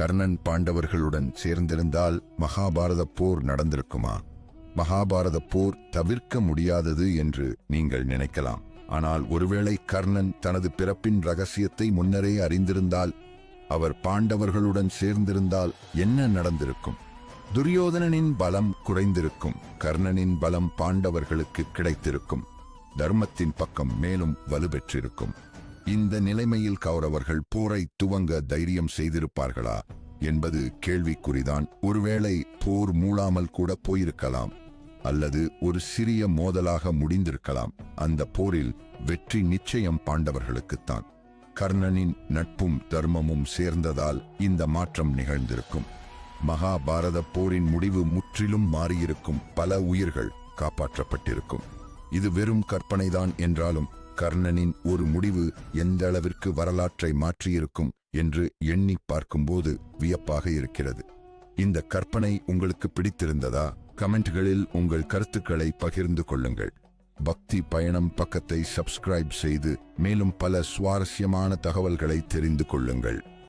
கர்ணன் பாண்டவர்களுடன் சேர்ந்திருந்தால் மகாபாரத போர் நடந்திருக்குமா? மகாபாரத போர் தவிர்க்க முடியாதது என்று நீங்கள் நினைக்கலாம். ஆனால் ஒருவேளை கர்ணன் தனது பிறப்பின் ரகசியத்தை முன்னரே அறிந்திருந்தால் அவர் பாண்டவர்களுடன் சேர்ந்திருந்தால் என்ன நடந்திருக்கும்? துரியோதனனின் பலம் குறைந்திருக்கும் கர்ணனின் பலம் பாண்டவர்களுக்கு கிடைத்திருக்கும். தர்மத்தின் பக்கம் மேலும் வலுப்பெற்றிருக்கும் இந்த நிலைமையில் கௌரவர்கள் போரை துவங்க தைரியம் செய்திருப்பார்களா என்பது கேள்விக்குறிதான். ஒருவேளை போர் மூளாமல் கூட போயிருக்கலாம் அல்லது ஒரு சிறிய மோதலாக முடிந்திருக்கலாம். அந்த போரில் வெற்றி நிச்சயம் பாண்டவர்களுக்குத்தான். கர்ணனின் நட்பும் தர்மமும் சேர்ந்ததால் இந்த மாற்றம் நிகழ்ந்திருக்கும். மகாபாரத போரின் முடிவு முற்றிலும் மாறியிருக்கும். பல உயிர்கள் காப்பாற்றப்பட்டிருக்கும். இது வெறும் கற்பனைதான் என்றாலும் கர்ணனின் ஒரு முடிவு எந்த அளவிற்கு வரலாற்றை மாற்றியிருக்கும் என்று எண்ணி பார்க்கும்போது வியப்பாக இருக்கிறது. இந்த கற்பனை உங்களுக்கு பிடித்திருந்ததா? கமெண்ட்களில் உங்கள் கருத்துக்களை பகிர்ந்து கொள்ளுங்கள். பக்தி பயணம் பக்கத்தை சப்ஸ்கிரைப் செய்து மேலும் பல சுவாரஸ்யமான தகவல்களை தெரிந்து கொள்ளுங்கள்.